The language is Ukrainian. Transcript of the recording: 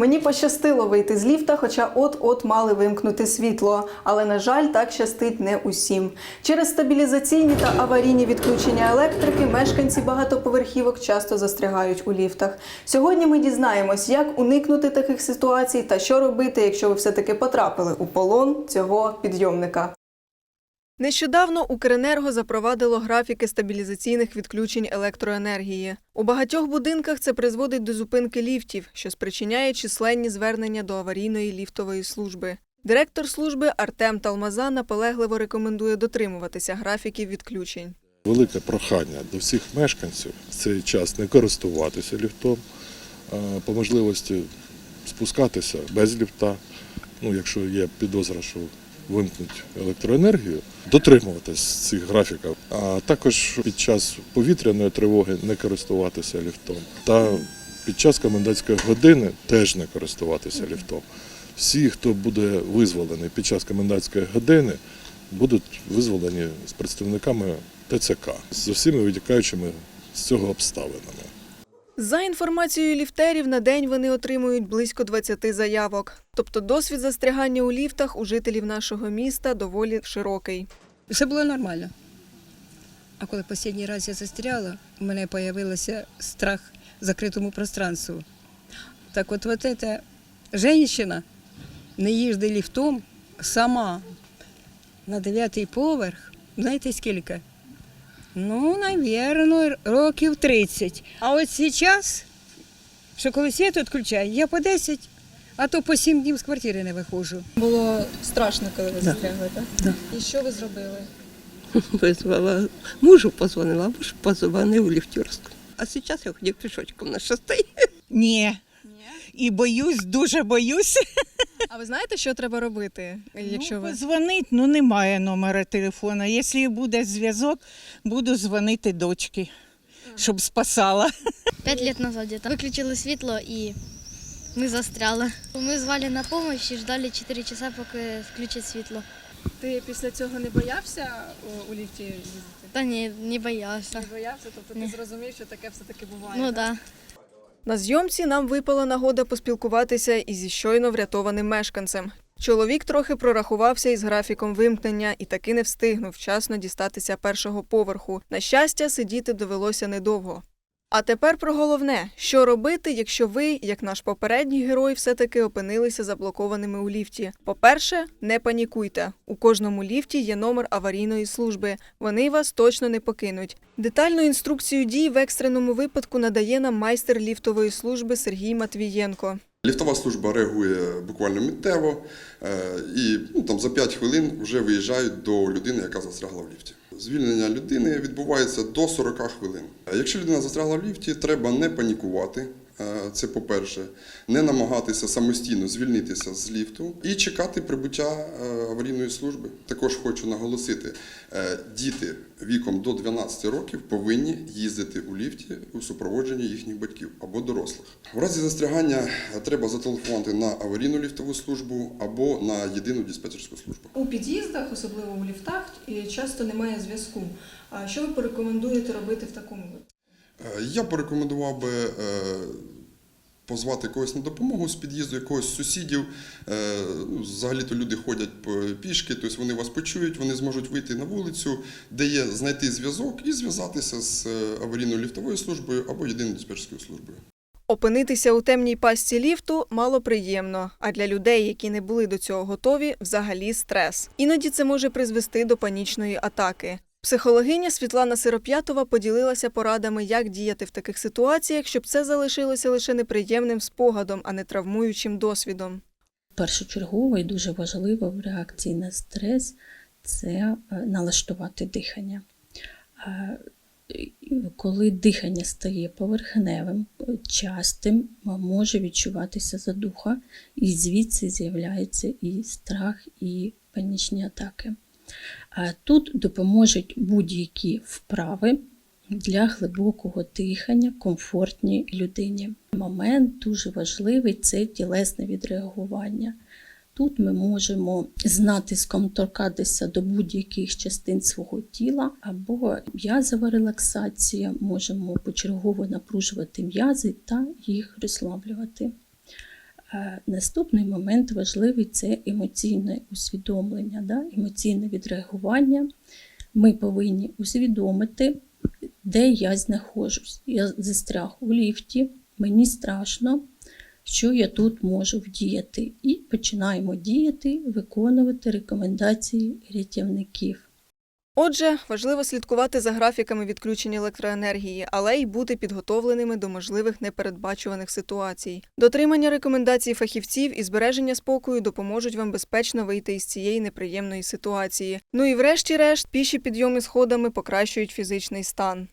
Мені пощастило вийти з ліфта, хоча от-от мали вимкнути світло. Але, на жаль, так щастить не усім. Через стабілізаційні та аварійні відключення електрики мешканці багатоповерхівок часто застрягають у ліфтах. Сьогодні ми дізнаємось, як уникнути таких ситуацій та що робити, якщо ви все-таки потрапили у полон цього підйомника. Нещодавно Укренерго запровадило графіки стабілізаційних відключень електроенергії. У багатьох будинках це призводить до зупинки ліфтів, що спричиняє численні звернення до аварійної ліфтовий служби. Директор служби Артем Талмаза наполегливо рекомендує дотримуватися графіків відключень. Велике прохання до всіх мешканців в цей час не користуватися ліфтом, по можливості спускатися без ліфта. Ну, якщо є підозра, що вимкнуть електроенергію, дотримуватись цих графіків, а також під час повітряної тривоги не користуватися ліфтом. Та під час комендантської години теж не користуватися ліфтом. Всі, хто буде визволений під час комендантської години, будуть визволені з представниками ТЦК з усіма витікаючими з цього обставинами. За інформацією ліфтерів, на день вони отримують близько 20 заявок. Тобто досвід застрягання у ліфтах у жителів нашого міста доволі широкий. Все було нормально. А коли останній раз я застряла, у мене з'явився страх закритому пространству. Так от, от ця жінка не їздить ліфтом сама на дев'ятий поверх, знаєте скільки? Ну, навірно, років 30. А от зараз, що коли світ відключає, я по 10, а то по 7 днів з квартири не виходжу. Було страшно, коли ви Да. застрягли, так? Да. І що ви зробили? Визвала, мужу позвонила, муж позвонив у ліфтерську. А зараз я ходю пішочком на шостий. Ні І боюсь, дуже боюсь. А ви знаєте, що треба робити, якщо ну, ви Позвонить, ну немає номера телефона. Якщо буде зв'язок, буду дзвонити дочці, щоб спасала. Пять лет назад где-то. Выключили светло и мы застряли. Мы звали на помощь и ждали 4 часа, поки включат светло. ти після цього не боявся у ліфті їздити? Та ні, не боявся. боявся, тобто Ні. зрозумів, що таке все таки буває. Ну да. На зйомці нам випала нагода поспілкуватися із щойно врятованим мешканцем. Чоловік трохи прорахувався із графіком вимкнення і таки не встигнув вчасно дістатися першого поверху. На щастя, сидіти довелося недовго. А тепер про головне: що робити, якщо ви, як наш попередній герой, все-таки опинилися заблокованими у ліфті. По-перше, не панікуйте. У кожному ліфті є номер аварійної служби. Вони вас точно не покинуть. Детальну інструкцію дій в екстреному випадку надає нам майстер ліфтової служби Сергій Матвієнко. Ліфтова служба реагує буквально миттєво е, і ну, там, за 5 хвилин вже виїжджають до людини, яка застрягла в ліфті. Звільнення людини відбувається до 40 хвилин. Якщо людина застрягла в ліфті, треба не панікувати. Це по-перше, не намагатися самостійно звільнитися з ліфту і чекати прибуття е, аварійної служби. Також хочу наголосити, е, діти віком до 12 років повинні їздити у ліфті у супроводженні їхніх батьків або дорослих. В разі застрягання треба зателефонувати на аварійну ліфтову службу або на єдину диспетчерську службу. У під'їздах, особливо у ліфтах, часто немає зв'язку. Що ви порекомендуєте робити в такому випадку? Е, Я порекомендував би е, позвати когось на допомогу з під'їзду, якогось з сусідів. Е, ну, Взагалі-то люди ходять пішки, тобто вони вас почують, вони зможуть вийти на вулицю, де є знайти зв'язок і зв'язатися з аварійною ліфтовою службою або єдиною диспетчерською службою. Опинитися у темній пастці ліфту мало приємно, а для людей, які не були до цього готові, взагалі стрес. Іноді це може призвести до панічної атаки. Психологиня Світлана Сироп'ятова поділилася порадами, як діяти в таких ситуаціях, щоб це залишилося лише неприємним спогадом, а не травмуючим досвідом. першочергово і дуже важливо в реакції на стрес це е, налаштувати дихання. Е, Коли дихання стає поверхневим, частим, може відчуватися задуха, і звідси з'являється і страх, і панічні атаки. А Тут допоможуть будь-які вправи для глибокого дихання комфортній людині. Момент дуже важливий це тілесне відреагування. Тут ми можемо з натиском торкатися до будь-яких частин свого тіла, або м'язова релаксація, можемо почергово напружувати м'язи та їх розслаблювати. Е, Наступний момент важливий це емоційне усвідомлення, да? емоційне відреагування. Ми повинні усвідомити, де я знаходжусь. Я застряг у ліфті, мені страшно, що я тут можу вдіяти. І починаємо діяти, виконувати рекомендації рятівників. Отже, важливо слідкувати за графіками відключення електроенергії, але й бути підготовленими до можливих непередбачуваних ситуацій. Дотримання рекомендацій фахівців і збереження спокою допоможуть вам безпечно вийти із цієї неприємної ситуації. Ну і врешті-решт, піші підйоми сходами покращують фізичний стан.